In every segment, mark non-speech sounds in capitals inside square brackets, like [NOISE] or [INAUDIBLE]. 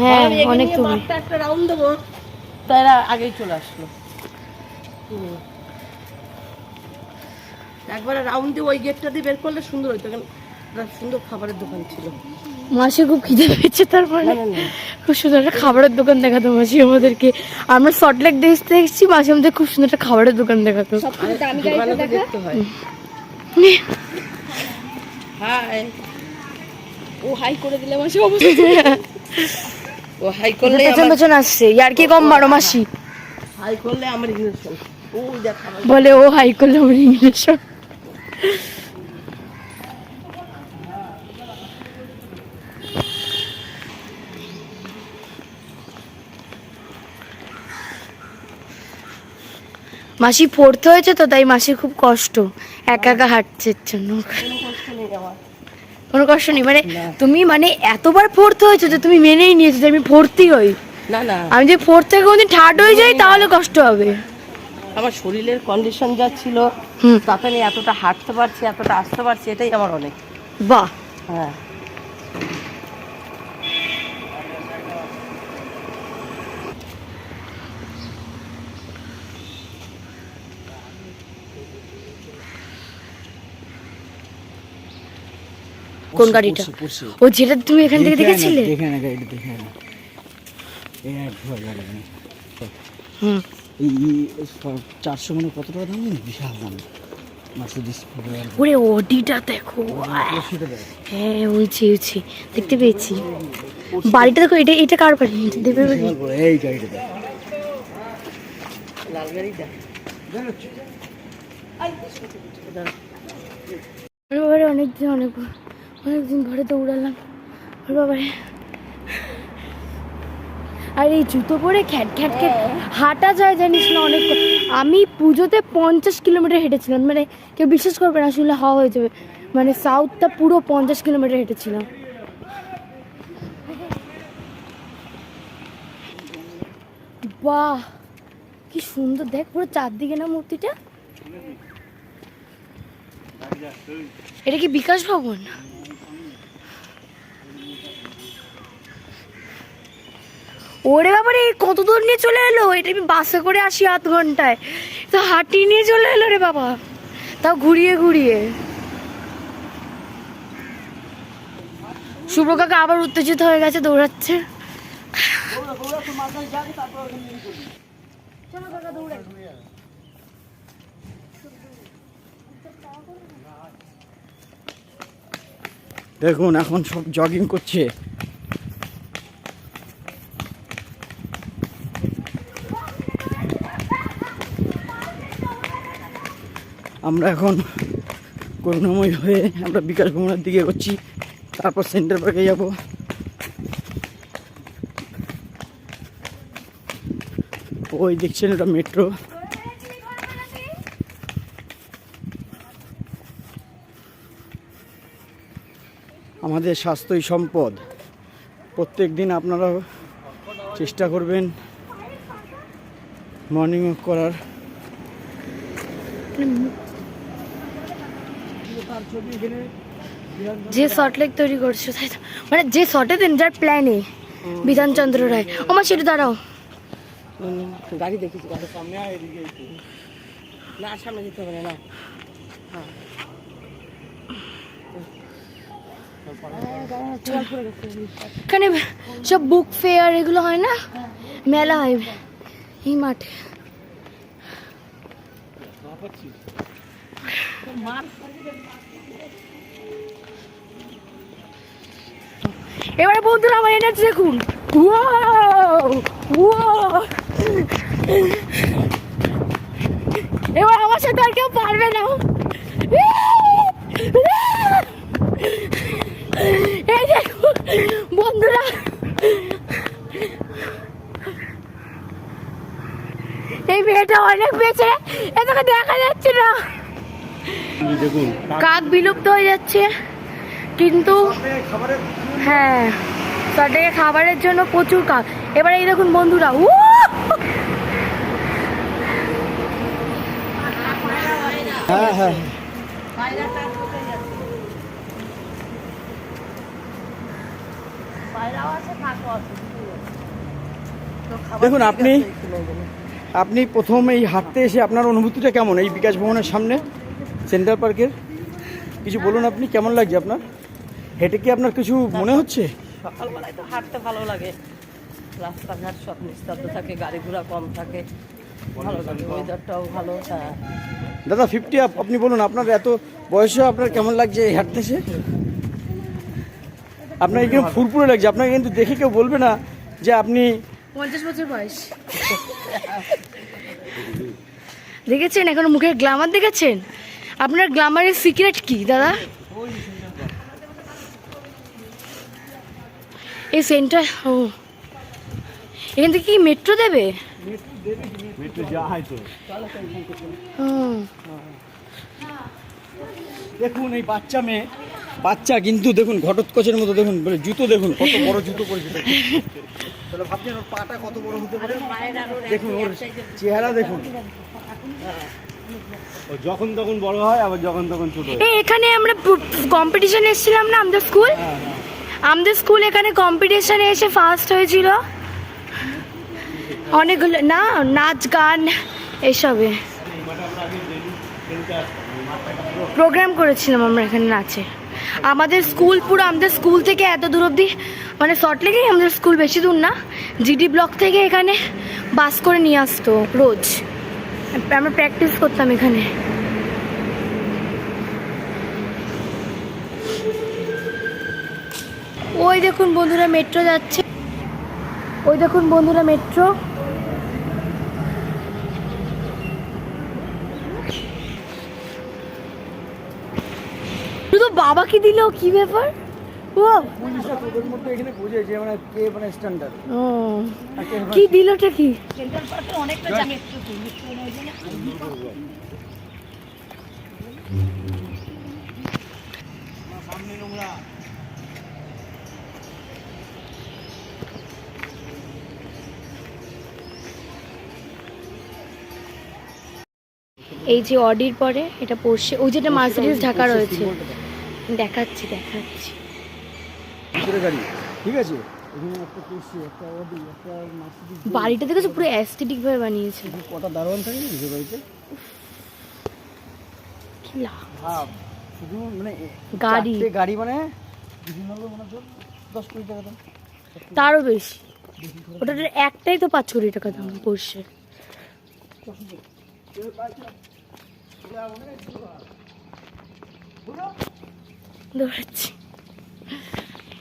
হ্যাঁ অনেক তুমি। একটা রাউন্ড দেবো। তারা আগেই চলে আসলো। একবারে রাউন্ড দিয়ে ওই গেটটা দিয়ে বের করলে সুন্দর হইতো কারণ সুন্দর খাবারের দোকান ছিল। মাসি খুব খিদে পেয়েছে তারপরে। খুব সুন্দর একটা খাবারের দোকান দেখাতো মাসি আমাদেরকে। আমরা সল্টলেক দেখতে এসেছি মাসি আমাদের খুব সুন্দর একটা খাবারের দোকান দেখাতো। হয়। হাই ও হাই করে দিলে মাসি [LAUGHS] ও হাই করলে পেছন পেছন আসছে। ইয়ার কি কম বারো মাসি? হাই করলে আমার ও দেখা বলে ও হাই করলে আমার মাসি পড়তে হয়েছে তো তাই মাসির খুব কষ্ট। একা একা হাঁটছে জন্য কোনো কষ্ট নেই আমার কোনো কষ্ট নেই। মানে তুমি মানে এতবার পড়তে হয়েছো যে তুমি মেনেই নিয়েছো যে আমি ভর্তি হই। না না। আমি যে ফোর্থ থেকে কোনদিন থার্ড হয়ে যাই তাহলে কষ্ট হবে। আমার শরীরের কন্ডিশন যা ছিল তাতে আমি এতটা হাঁটতে পারছি এতটা আসতে পারছি এটাই আমার অনেক। বাহ। হ্যাঁ। কোন গাড়িটা ও যেটা তুমি এখান থেকে দেখেছিলে দেখে না গাড়িটা দেখে না এই এক ভয় লাগে না হুম এই এই সব চারশো মানে কত টাকা দাম বিশাল দাম ওরে ওডিটা দেখো হ্যাঁ উলছি উলছি দেখতে পেয়েছি বাড়িটা দেখো এটা এটা কার বাড়ি এটা দেবের বাড়ি এই গাড়িটা লাল গাড়িটা অনেক অনেক অনেক দিন ঘরে দৌড়ালাম। ওরে বাবারে। আর এই জুতো পরে খ্যাট খ্যাট খ্যাট। হাঁটা যায় জানিস না অনেক আমি পুজোতে পঞ্চাশ কিলোমিটার হেঁটেছিলাম। মানে কেউ বিশ্বাস করবে না শুনলে হাওয়া হয়ে যাবে। মানে সাউথটা পুরো পঞ্চাশ কিলোমিটার হেঁটেছিলাম। বাহ! কি সুন্দর। দেখ পুরো চারদিকে না মূর্তিটা? এটা কি বিকাশ ভবন? ওরে বাবারে কত দূর নিয়ে চলে এলো? এটা আমি বাসে করে আসি আধ ঘন্টায়। তো হাঁটিয়ে নিয়ে চলে এলো রে বাবা। তাও ঘুরিয়ে ঘুরিয়ে। শুভ্র কাকা আবার উত্তেজিত হয়ে গেছে, দৌড়াচ্ছে। দেখুন, এখন সব জগিং করছে। আমরা এখন করুণাময় হয়ে আমরা বিকাশ ভ্রমণের দিকে এগোচ্ছি, তারপর সেন্টার পার্কে যাব। ওই দেখছেন ওটা মেট্রো আমাদের স্বাস্থ্যই সম্পদ। প্রত্যেক দিন আপনারা চেষ্টা করবেন মর্নিং ওয়াক করার। যে শর্টলেক তৈরি করছ তাই তো? মানে যে শর্টে দেন যার প্ল্যানে বিধানচন্দ্র রায়। ও মা সেটা দাঁড়াও। গাড়ি দেখেছি গাড়ি সামনে না সামনে যেতে হবে না হ্যাঁ। এখানে সব বুক ফেয়ার এগুলো হয় না? মেলা হয়। এই মাঠে। এবারে বন্ধুরা আমার এনার্জি দেখুন! এবার আমার সাথে আর কেউ পারবে না। এই দেখুন বন্ধুরা। এই মেয়েটা অনেক বেঁচে এটাকে দেখা যাচ্ছে না। কাক বিলুপ্ত হয়ে যাচ্ছে। কিন্তু হ্যাঁ। তাদের খাবারের জন্য প্রচুর কাক এবার এই দেখুন বন্ধুরা উ হ্যাঁ হ্যাঁ। দেখুন, আপনি-। আপনি প্রথম এই হাঁটতে এসে আপনার অনুভূতিটা কেমন এই বিকাশ ভবনের সামনে? সেন্ট্রাল পার্কের কিছু বলুন আপনি কেমন লাগছে আপনার? হেঁটে কি আপনার কিছু মনে হচ্ছে? সকালবেলায় তো হাঁটতে ভালো লাগে। রাস্তাঘাট সব নিস্তব্ধ থাকে গাড়ি ঘোড়া কম থাকে ভালো লাগে। ওয়েদারটাও ভালো হ্যাঁ। দাদা ফিফটি আপ আপনি বলুন আপনার এত বয়সেও আপনার কেমন লাগছে এই হাঁটতে এসে আপনার এখানে ফুরফুরে লাগছে আপনাকে কিন্তু দেখে কেউ বলবে না যে আপনি পঞ্চাশ বছর বয়স। দেখেছেন এখন মুখের গ্লামার দেখেছেন? আপনার গ্লামারের সিক্রেট কি দাদা? এই সেন্টার ও। এখান থেকে কি মেট্রো দেবে? দেখুন এই বাচ্চা মেয়ে বাচ্চা কিন্তু দেখুন ঘটোৎকচের মতো দেখুন বলে জুতো দেখুন কত বড় জুতো পরেছে। তাহলে ভাবছেন ওর পাটা কত বড় হতে পারে? দেখুন ওর চেহারা দেখুন। যখন তখন বড় হয় আবার যখন তখন ছোট এখানে আমরা কম্পিটিশন এসেছিলাম না আমাদের স্কুল আমাদের স্কুল এখানে কম্পিটিশনে এসে ফার্স্ট হয়েছিল। অনেকগুলো, না, নাচ, গান, এসবে। প্রোগ্রাম করেছিলাম আমরা এখানে নাচে। আমাদের স্কুল পুরো, আমাদের স্কুল থেকে এত দূর অবধি মানে সটলেগেই আমাদের স্কুল বেশি দূর না জিডি ব্লক থেকে এখানে বাস করে নিয়ে আসতো রোজ। আমরা প্র্যাকটিস করতাম এখানে। ওই দেখুন বন্ধুরা মেট্রো যাচ্ছে। ওই দেখুন বন্ধুরা মেট্রো শুধু বাবাকে দিল? কি ব্যাপার? ও পুলিশরা তোদের মধ্যে এখানে বোঝে যে মানে কে মানে স্ট্যান্ডার্ড ও। কি দিলটা কি? এই যে অডির পরে এটা পড়ছে ওই যেটা মার্সিডিজ ঢাকা রয়েছে। দেখাচ্ছি দেখাচ্ছি। ঠিক আছে? বাড়িটা দেখেছ? পুরো অ্যাস্থেটিক ভাবে বানিয়েছে। কটা দারোয়ান থাকে না বাড়িতে? শুধু মানে গাড়ি। গাড়ি মানে বিভিন্ন লোক মানে ধর দশ কোটি টাকা দাম। তারও বেশি। ওটার একটাই তো পাঁচ কোটি টাকা দাম পড়ছে। দৌড়াচ্ছি।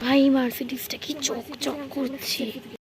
ভাই মার্সিডিসটা কি চক চক করছে?